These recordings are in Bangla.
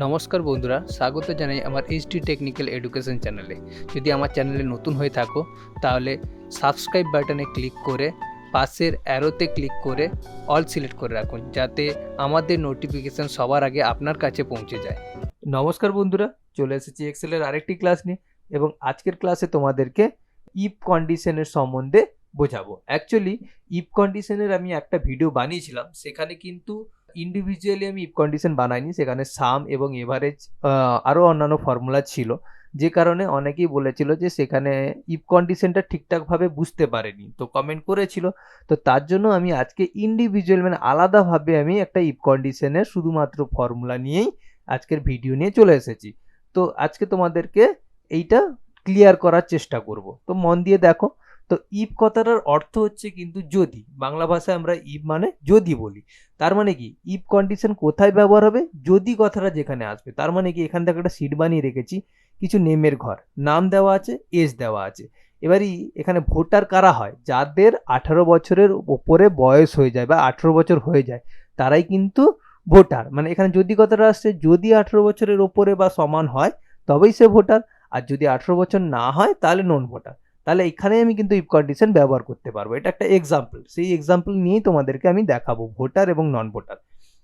নমস্কার বন্ধুরা, স্বাগত জানাই আমার এইচডি টেকনিক্যাল এডুকেশন চ্যানেলে যদি আমার চ্যানেলে নতুন হয়ে থাকো, তাহলে সাবস্ক্রাইব বাটনে ক্লিক করে, পাশের অ্যারোতে ক্লিক করে অল সিলেক্ট করে রাখুন, যাতে আমাদের নোটিফিকেশান সবার আগে আপনার কাছে পৌঁছে যায়। নমস্কার বন্ধুরা, চলে এসেছি এক্সেলের আরেকটি ক্লাস নিয়ে এবং আজকের ক্লাসে তোমাদেরকে ইফ কন্ডিশনের সম্বন্ধে বোঝাবো। অ্যাকচুয়ালি ইফ কন্ডিশনের আমি একটা ভিডিও বানিয়েছিলাম, সেখানে কিন্তু ইন্ডিভিজুয়ালি আমি ইফ কন্ডিশন বানাইনি, সেখানে সাম এবং এভারেজ আরও অন্যান্য ফর্মুলা ছিল। যে কারণে অনেকেই বলেছিল যে সেখানে ইফ কন্ডিশনটা ঠিকঠাকভাবে বুঝতে পারেনি। তো কমেন্ট করেছিল। তো তার জন্য আমি আজকে ইন্ডিভিজুয়াল মানে আলাদাভাবে আমি একটা ইফ কন্ডিশনের শুধুমাত্র ফর্মুলা নিয়েই আজকের ভিডিও নিয়ে চলে এসেছি। তো আজকে তোমাদেরকে এইটা ক্লিয়ার করার চেষ্টা করব। তো মন দিয়ে দেখো। তো ইফ কথাটার অর্থ হচ্ছে কিন্তু যদি। বাংলা ভাষায় আমরা ইফ মানে যদি বলি। তার মানে কি? ইফ কন্ডিশন কোথায় ব্যবহার হবে? যদি কথাটা যেখানে আসবে। তার মানে কি? এখান থেকে একটা সিট বানিয়ে রেখেছি। কিছু নেমের ঘর। নাম দেওয়া আছে, এজ দেওয়া আছে। এবারই এখানে ভোটার কারা হয়? যাদের আঠারো বছরের ওপরে বয়স হয়ে যায় বা আঠেরো বছর হয়ে যায়, তারাই কিন্তু ভোটার। মানে এখানে যদি কথাটা আসছে, যদি আঠেরো বছরের ওপরে বা সমান হয়, তবেই সে ভোটার। আর যদি আঠেরো বছর না হয়, তাহলে নন ভোটার তাহলে এখানে আমি কিন্তু ইফ কন্ডিশন ব্যবহার করতে পারব। এটা একটা এক্সাম্পল সেই এক্সাম্পল নিয়েই তোমাদেরকে আমি দেখাবো ভোটার এবং নন ভোটার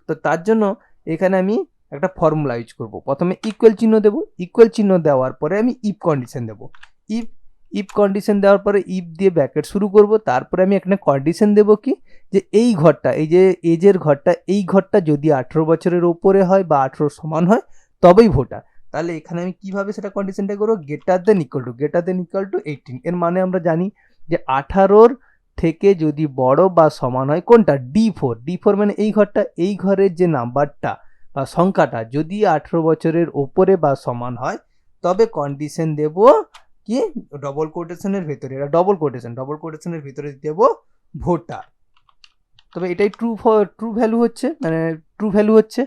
তো তার জন্য এখানে আমি একটা ফর্মুলা ইউজ করব। প্রথমে ইকুয়াল চিহ্ন দেবো। ইকুয়াল চিহ্ন দেওয়ার পরে আমি ইফ কন্ডিশন দেবো। ইফ ইফ কন্ডিশন দেওয়ার পরে ইফ দিয়ে ব্যাকেট শুরু করব। তারপরে আমি এখানে কন্ডিশন দেবো কি? যে এই ঘরটা, এই যে এজের ঘরটা, এই ঘরটা যদি আঠেরো বছরের ওপরে হয় বা আঠেরো সমান হয়, তবেই ভোটার তাহলে এখানে আমি কীভাবে সেটা কন্ডিশনটা করব? Greater than equal to greater than equal to eighteen এর মানে আমরা জানি যে আঠারোর থেকে যদি বড় বা সমান হয় কোনটা? ডি ফোর ডি ফোর মানে এই ঘরটা, এই ঘরের যে নাম্বারটা বা সংখ্যাটা যদি আঠেরো বছরের ওপরে বা সমান হয়, তবে কন্ডিশন দেব কি? ডবল কোটেশনের ভেতরে। এটা ডবল কোটেশন ডবল কোটেশনের ভিতরে দেব ভোটার। তবে এটাই ট্রু ট্রু ভ্যালু হচ্ছে মানে ট্রু ভ্যালু হচ্ছে।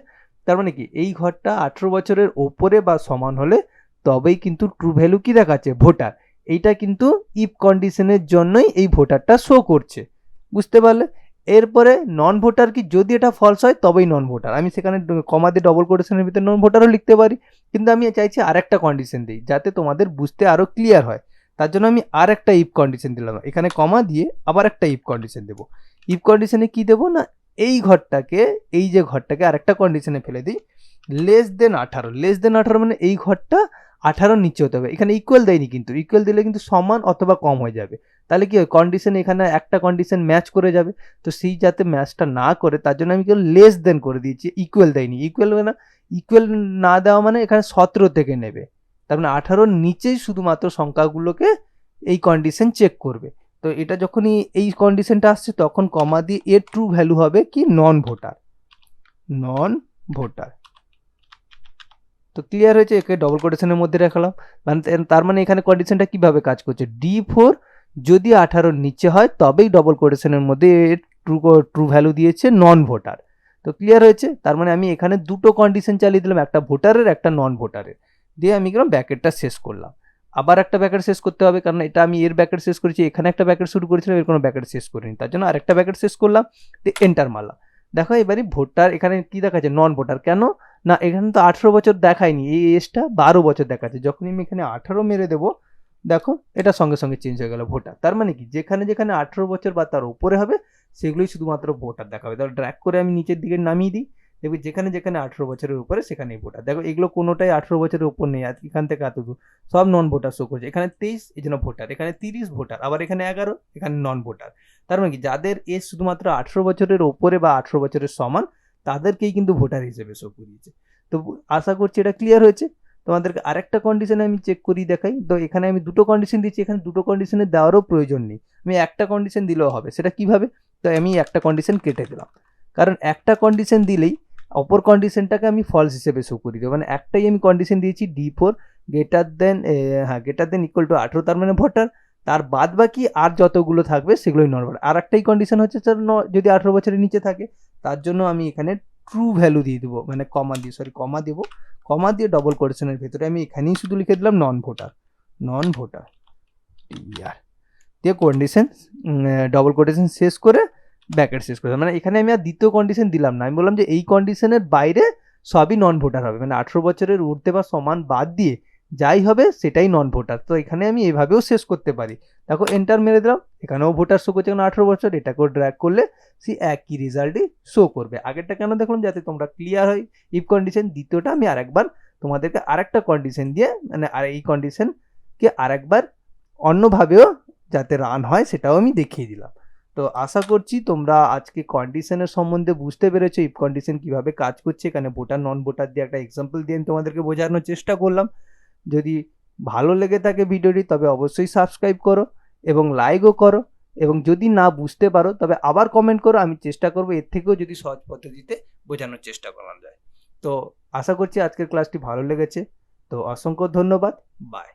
তার মানে কি? এই ঘরটা আঠেরো বছরের ওপরে বা সমান হলে তবেই কিন্তু ট্রু ভ্যালু কি দেখাচ্ছে? ভোটার। এইটা কিন্তু ইফ কন্ডিশনের জন্যই এই ভোটারটা শো করছে। বুঝতে পারলে? এরপরে নন ভোটার কি? যদি এটা ফলস হয়, তবেই নন ভোটার আমি সেখানে কমা দিয়ে ডবল কোটেশনের ভিতরে নন ভোটারও লিখতে পারি। কিন্তু আমি চাইছি আর একটা কন্ডিশন দিই, যাতে তোমাদের বুঝতে আরও ক্লিয়ার হয়। তার জন্য আমি আর একটা ইফ কন্ডিশন দিলাম। এখানে কমা দিয়ে আবার একটা ইফ কন্ডিশন দেবো। ইফ কন্ডিশনে কি দেবো না? এই ঘরটাকে, এই যে ঘরটাকে আরেকটা কন্ডিশনে ফেলে দিই। লেস দেন আঠারো। লেস দেন আঠারো মানে এই ঘরটা আঠারোর নিচে হতে হবে। এখানে ইকুয়াল দেয়নি কিন্তু। ইকুয়াল দিলে কিন্তু সমান অথবা কম হয়ে যাবে। তাহলে কি হয়? কন্ডিশন এখানে একটা কন্ডিশন ম্যাচ করে যাবে। তো সেই যাতে ম্যাচটা না করে, তার জন্য আমি কেউ লেস দেন করে দিয়েছি। ইকুয়াল দেয়নি। ইকুয়াল না ইকুয়াল না দেওয়া মানে এখানে সতেরো থেকে নেবে। তার মানে আঠারোর নিচেই শুধুমাত্র সংখ্যাগুলোকে এই কন্ডিশন চেক করবে। তো এটা যখনই এই কন্ডিশনটা আসছে, তখন কমা দিয়ে এর ট্রু ভ্যালু হবে কি? নন ভোটার নন ভোটার তো ক্লিয়ার হয়েছে? একে ডবল কোটেশনের মধ্যে রাখলাম। মানে তার মানে এখানে কন্ডিশনটা কীভাবে কাজ করছে? ডি ফোর যদি আঠারোর নিচে হয়, তবেই ডবল কোটেশনের মধ্যে ট্রু ট্রু ভ্যালু দিয়েছে নন ভোটার তো ক্লিয়ার হয়েছে? তার মানে আমি এখানে দুটো কন্ডিশন চালিয়ে দিলাম, একটা ভোটারের একটা নন ভোটারের দিয়ে আমি কিরম ব্যাকেটটা শেষ করলাম। আবার একটা ব্যাকেট শেষ করতে হবে, কারণ এটা আমি এর ব্যাকেট শেষ করেছি, এখানে একটা ব্যাকেট শুরু করেছিলাম, এর কোনো ব্যাকেট শেষ করিনি। তার জন্য আরেকটা ব্যাকেট শেষ করলাম দিয়ে এন্টার মারলাম। দেখো এবারে ভোটার, এখানে কি দেখাচ্ছে? নন ভোটার কেন? না, এখানে তো আঠেরো বছর দেখায়নি, এই এজটা বারো বছর দেখাচ্ছে। যখন আমি এখানে আঠারো মেরে দেবো, দেখো এটা সঙ্গে সঙ্গে চেঞ্জ হয়ে গেল ভোটার। তার মানে কি? যেখানে যেখানে আঠেরো বছর বা তার উপরে হবে, সেগুলোই শুধুমাত্র ভোটার দেখাবে। তাহলে ড্র্যাক করে আমি নিচের দিকে নামিয়ে দিই দেখবি যেখানে যেখানে আঠেরো বছরের উপরে, সেখানেই ভোটার দেখো এগুলো কোনোটাই আঠেরো বছরের উপর নেই, আজকে এখান থেকে এত সব নন ভোটার শো করছে। এখানে তেইশ, এই জন্য ভোটার এখানে তিরিশ ভোটার আবার এখানে এগারো, এখানে নন ভোটার তার মানে কি? যাদের এজ শুধুমাত্র আঠেরো বছরের ওপরে বা আঠেরো বছরের সমান, তাদেরকেই কিন্তু ভোটার হিসেবে শো করিয়েছে। তো আশা করছি এটা ক্লিয়ার হয়েছে। তোমাদেরকে আরেকটা কন্ডিশনে আমি চেক করি দেখাই। তো এখানে আমি দুটো কন্ডিশন দিচ্ছি, এখানে দুটো কন্ডিশনে দেওয়ারও প্রয়োজন নেই। আমি একটা কন্ডিশন দিলেও হবে। সেটা কীভাবে? তো আমি একটা কন্ডিশন কেটে দিলাম। কারণ একটা কন্ডিশন দিলেই অপর কন্ডিশনটাকে আমি ফলস হিসেবে শো করি। দেবো মানে একটাই আমি কন্ডিশন দিয়েছি ডি ফোর গেটার দেন হ্যাঁ গেটার দেন ইকুয়াল টু আঠেরো, তার মানে ভোটার তার বাদ বাকি আর যতগুলো থাকবে সেগুলোই নর্মাল আর একটাই কন্ডিশন হচ্ছে স্যার যদি আঠেরো বছরের নিচে থাকে, তার জন্য আমি এখানে ট্রু ভ্যালু দিয়ে দেবো। মানে কমা দিয়ে সরি কমা দেবো। কমা দিয়ে ডবল কোটেশনের ভেতরে আমি এখানেই শুধু লিখে দিলাম নন ভোটার নন ভোটার দিয়ে কন্ডিশন ডবল কোটেশন শেষ করে ব্যাকেট শেষ করে মানে এখানে আমি আর দ্বিতীয় কন্ডিশন দিলাম না। আমি বললাম যে এই কন্ডিশনের বাইরে সবই নন ভোটার হবে। মানে আঠেরো বছরের ঊর্ধ্বে বা সমান বাদ দিয়ে যাই হবে সেটাই নন ভোটার তো এখানে আমি এভাবেও শেষ করতে পারি। দেখো এন্টার মেরে দিলাম। এখানেও ভোটার শো করছে কারণ আঠেরো বছর। এটাকেও ড্র্যাক করলে সে একই রেজাল্টই শো করবে। আগেরটা কেন দেখলাম? যাতে তোমরা ক্লিয়ার হয়। ইফ কন্ডিশন দ্বিতীয়টা আমি আরেকবার তোমাদেরকে আরেকটা কন্ডিশন দিয়ে মানে আর এই কন্ডিশনকে আরেকবার অন্যভাবেও যাতে রান হয় সেটাও আমি দেখিয়ে দিলাম। তো আশা করছি তোমরা আজকে কন্ডিশনের সম্বন্ধে বুঝতে পেরেছ ইফ কন্ডিশন কীভাবে কাজ করছে। এখানে ভোটার নন ভোটার দিয়ে একটা এক্সাম্পল দিয়ে আমি তোমাদেরকে বোঝানোর চেষ্টা করলাম। যদি ভালো লেগে থাকে ভিডিওটি, তবে অবশ্যই সাবস্ক্রাইব করো এবং লাইকও করো। এবং যদি না বুঝতে পারো, তবে আবার কমেন্ট করো। আমি চেষ্টা করব, এর থেকেও যদি সহজ পদ্ধতিতে বোঝানোর চেষ্টা করা যায় তো আশা করছি আজকের ক্লাসটি ভালো লেগেছে। তো অসংখ্য ধন্যবাদ। বাই